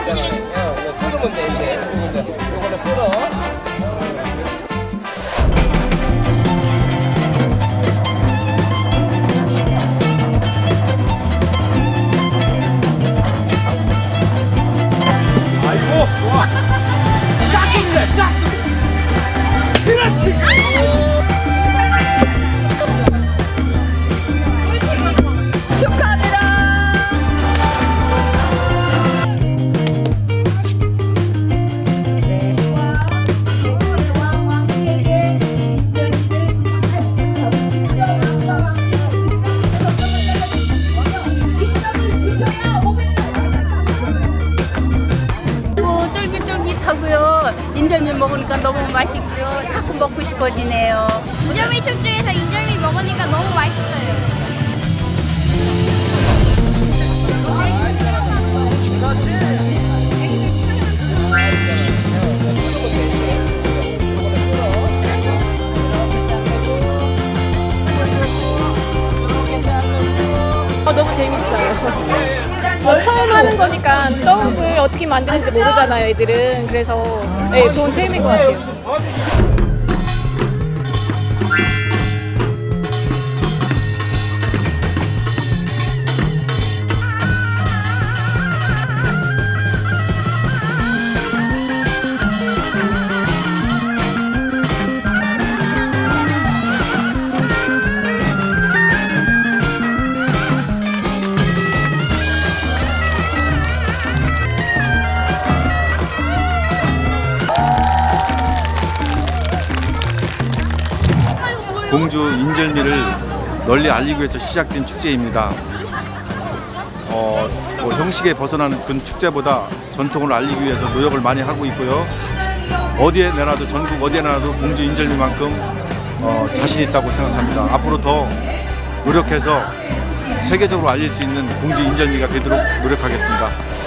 있잖아요. 어, 뭐, 이제 끓으면 돼, 이제. 요거는 끓어. 먹으니까 너무 맛있고요. 자꾸 먹고 싶어지네요. 인절미 축제에서 인절미 먹으니까 너무 맛있어요. 어, 너무 재밌어요. 뭐 처음 하는 거니까 떡을 어떻게 만드는지 모르잖아요, 애들은. 그래서 네, 좋은 체험인 것 같아요. 공주 인절미를 널리 알리기 위해서 시작된 축제입니다. 어, 뭐 형식에 벗어나는 그 축제보다 전통을 알리기 위해서 노력을 많이 하고 있고요. 어디에 내놔도 전국 어디에 내놔도 공주 인절미만큼 어, 자신 있다고 생각합니다. 앞으로 더 노력해서 세계적으로 알릴 수 있는 공주 인절미가 되도록 노력하겠습니다.